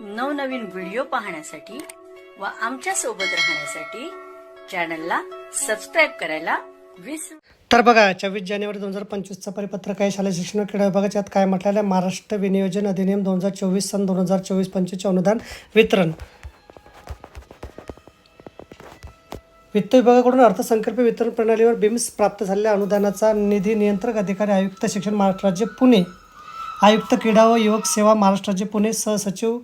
नवनवीन व्हिडिओ पाहण्यासाठी व आमच्यासोबत राहण्यासाठी चॅनलला सबस्क्राईब करायला विसरू तर बघा चोवीस जानेवारी दोन हजार पंचवीसचं परिपत्रक आहे. शालेय शिक्षण क्रीडा विभागाच्या काय म्हटलेलं आहे? महाराष्ट्र विनियोजन अधिनियम दोन हजार चोवीस सन दोन हजार चोवीस पंचवीसचे अनुदान वितरण. वित्त विभागाकडून अर्थसंकल्प वितरण प्रणालीवर बिम्स प्राप्त झालेल्या अनुदानाचा निधी नियंत्रक अधिकारी आयुक्त शिक्षण महाराष्ट्र राज्य पुणे. आयुक्त क्रीडा व युवक सेवा महाराष्ट्र राज्य पुणे. सहसचिव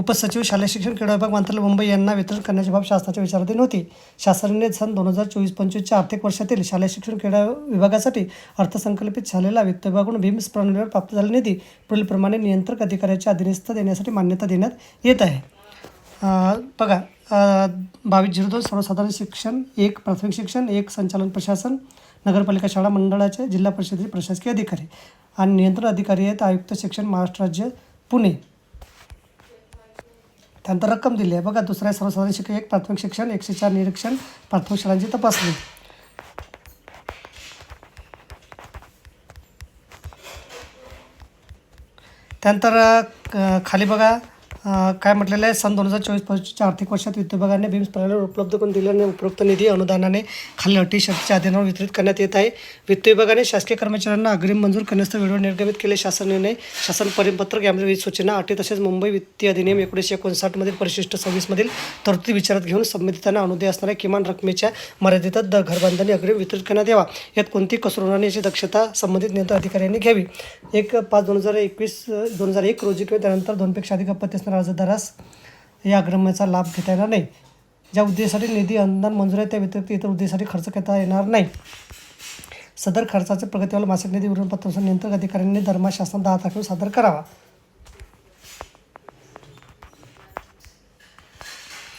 उपसचिव शालेय शिक्षण क्रीडा विभाग मंत्रालय मुंबई यांना वितरण करण्याची बाब शासनाच्या विचाराधीन होती. शासनाने सन दोन हजार चोवीस पंचवीसच्या आर्थिक वर्षातील शालेय शिक्षण क्रीडा विभागासाठी अर्थसंकल्पित झालेला वित्त विभागाकडून भीम्स प्रणालीवर प्राप्त झालेला निधी पुढीलप्रमाणे नियंत्रक अधिकाऱ्याच्या अधीनस्थ देण्यासाठी मान्यता देण्यात येत आहे. बघा बावीस झिरो दोन सर्वसाधारण शिक्षण एक प्राथमिक शिक्षण एक संचालन प्रशासन नगरपालिका शाळा मंडळाचे जिल्हा परिषदेचे प्रशासकीय अधिकारी आणि नियंत्रण अधिकारी आहेत आयुक्त शिक्षण महाराष्ट्र राज्य पुणे. त्यानंतर रक्कम दिली आहे. बघा दुसऱ्या सर्वसाधारण शिक्षण एक प्राथमिक शिक्षण एकशे चार निरीक्षण प्राथमिक शाळांची तपासणी. त्यानंतर खाली बघा काय म्हटलेलं आहे? सन दोन हजार चोवीस पंचवीसच्या आर्थिक वर्षात वित्त विभागाने भीम्स प्रणालीवर उपलब्ध करून दिलेल्या उपरोक्त निधी अनुदानाने खाली अटी शर्तीच्या अधीनावर वितरित करण्यात येत आहे. वित्त विभागाने शासकीय कर्मचाऱ्यांना अग्रिम मंजूर करण्यास वेळेवर निर्गमित केले. शासन निर्णय शासन परिपत्रक यामध्ये विविध सूचना अटी तसेच मुंबई वित्तीय अधिनियम एकोणीसशे एकोणसाठमधील परिशिष्ट सव्वीसमधील तरतुदी विचारात घेऊन संबंधितांना अनुदय असणाऱ्या किमान रकमेच्या मर्यादेत द घरबांधणी अग्रिम वितरित करण्यात यावा. यात कोणतीही कसर होणार याची दक्षता संबंधित नियंत्रण अधिकाऱ्यांनी घ्यावी. एक पाच दोन हजार एकवीस दोन हजार एक रोजी किंवा त्यानंतर दोनपेक्षा अधिक अपत्य असणाऱ्या अर्जदारास या अग्रमाचा लाभ घेता येणार नाही. ज्या उद्देशासाठी निधी अनुदान मंजूर आहे त्या व्यतिरिक्त इतर उद्देशासाठी खर्च करता येणार नाही. सदर खर्चाचे प्रगतीवाला मासिक निधी विवरणपत्रानुसार नियंत्रक अधिकाऱ्यांनी दरमहा शासनात दहा तारखेवर सादर करावा.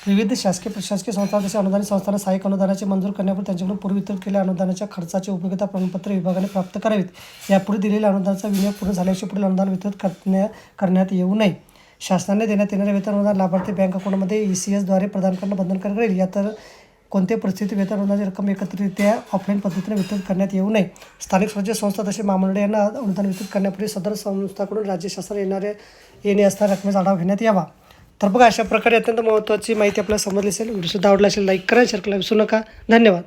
विविध शासकीय प्रशासकीय संस्था जसे अनुदानित संस्थांना सहाय्यक अनुदानाचे मंजूर करण्यापूर्वी त्यांच्याकडून पूर्वी वितरित केलेल्या अनुदानाच्या खर्चाचे उपयोगिता प्रमाणपत्र विभागाने प्राप्त करावीत. यापूर्वी दिलेल्या अनुदानाचा विनियोग पूर्ण झाल्याशिवाय पुढील अनुदान वितरित करण्या करण्यात येऊ नये. शासनाने देण्यात येणारे वेतन अनुदान लाभार्थी बँक अकाउंटमध्ये ई सी एसद्वारे प्रदान करणं बंधनकारक राहील या तर कोणत्याही परिस्थितीत वेतन अनुदानाची रक्कम एकत्रितरित्या ऑफलाईन पद्धतीने वितरित करण्यात येऊ नये. स्थानिक स्वराज्य संस्था तसे महामंडळे यांना अनुदान वितरित करण्यापूर्वी सदर संस्थाकडून राज्य शासन येणारे येणे असणाऱ्या रकमेचा आढावा घेण्यात यावा. तर बघा अशा प्रकारे अत्यंत महत्त्वाची माहिती आपल्याला समजली असेल. व्हिडिओसुद्धा आवडला असेल लाईक करा शेअर करायला विसरू नका. धन्यवाद.